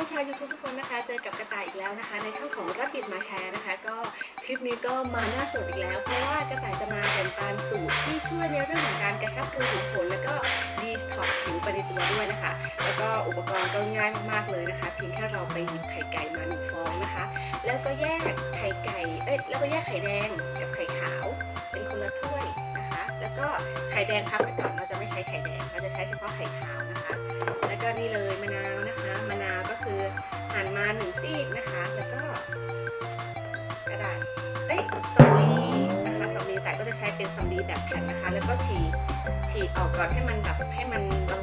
พื่อนๆชาวยูทูบทุกคนนะคะ เจอกับกระต่ายอีกแล้วนะคะ ในช่องของรับบิดมาแชร์นะคะ ก็คลิปนี้ก็มาหน้าสดอีกแล้ว เพราะว่ากระต่ายจะมาแบ่งปันสูตรที่ช่วยในเรื่องของการกระชับรูขุมขนแล้วก็ดีท็อกผิวไปในตัวด้วยนะคะ แล้วก็อุปกรณ์ก็ง่ายมากๆเลยนะคะเพียงแค่เราไปหยิบไข่ไก่มาหนึ่งฟองนะคะ แล้วก็แยกไข่ไก่เอ้ยแล้วก็แยกไข่แดงกับไข่ขาว เป็นคนละถ้วยนะคะ แล้วก็ไข่แดงพักไว้ก่อนเราจะไม่ใช้ไข่แดงเราจะใช้เฉพาะไข่ขาวนะคะ แล้วก็นี่เลยมะนาวนะคะ สำลีแบบแผ่นนะคะ แล้วก็ฉีกฉีกออกก่อนให้มันแบบให้มัน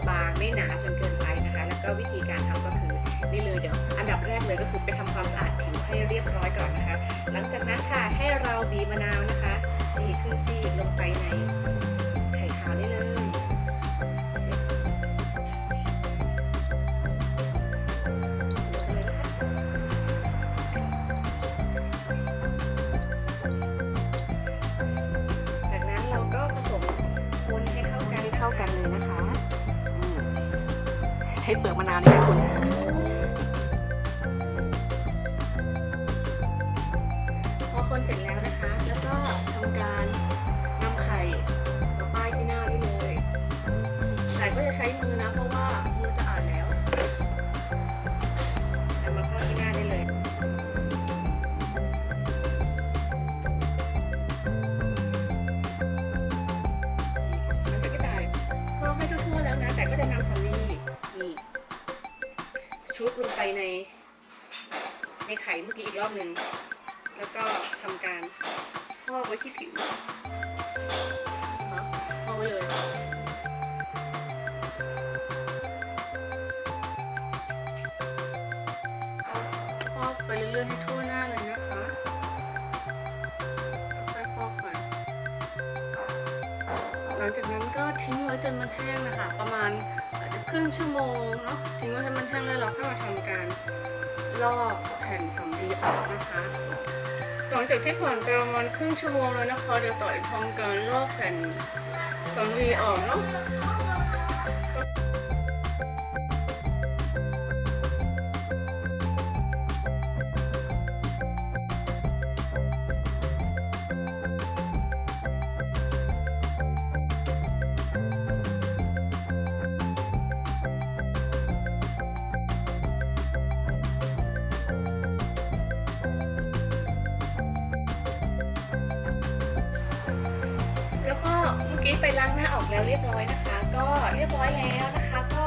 บางๆไม่หนาจนเกินไปนะคะ แล้วก็วิธีการทำก็คือนี่เลยเดี๋ยว อันดับแรกเลยก็คือไปทำความสะอาดผิวให้เรียบร้อยก่อนนะคะ หลังจากนั้นค่ะให้เราบีบมะนาวนะคะนี่ครึ่งซีกลงไปในไข่ขาวนี่เลย กันเลยนะคะใช้เปลือกมะนาวนี่แหละคุณพอคนเสร็จแล้วนะคะ แล้วก็ทำการนำไข่มาป้ายที่หน้านี่เลยไข่ก็จะใช้มือนะเพราะว่า ในในไข่เมื่อกี้อีกรอบหนึ่ง แล้วก็ทำการพอกไว้ที่ผิวเนาะพอกไว้เลยพอกไปเรื่อยๆให้ทั่วหน้าเลยนะคะค่อยๆพอกไปหลังจากนั้นก็ทิ้งไว้จนมันแห้งนะคะ ประมาณ ครึ่งชั่วโมงเนาะทิ้งไว้ให้มันแห้งแล้วเราเข้ามาทำการลอกแผ่นสำลีออกนะคะ หลังจากที่ผ่านไปประมาณครึ่งชั่วโมงแล้วนะคะเดี๋ยวต่อยทำการลอกแผ่นสำลีออกเนาะ ไปล้างหน้าออกแล้วเรียบร้อยนะคะ ก็เรียบร้อยแล้วนะคะ ก็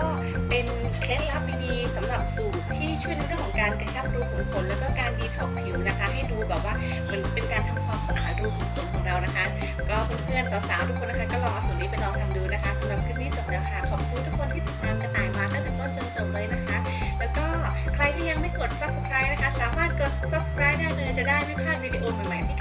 เป็นเคล็ดลับดีๆสำหรับสูตรที่ช่วยในเรื่องของการกระชับรูขุมขนแล้วก็การดีท็อกผิวนะคะ ให้ดูแบบว่ามันเป็นการทำความสะอาดรูขุมขนของเรานะคะ ก็เพื่อนๆสาวๆทุกคนนะคะ ก็ลองเอาสูตรนี้ไปลองทำดูนะคะสำหรับคลิปนี้จบแล้วค่ะขอบคุณทุกคนที่ติดตามกระต่ายมาตั้งแต่ต้นจนจบเลยนะคะ แล้วก็ใครที่ยังไม่กด subscribe นะคะ สามารถกด subscribe ได้เลยจะได้ไม่พลาดวิดีโอใหม่ๆที่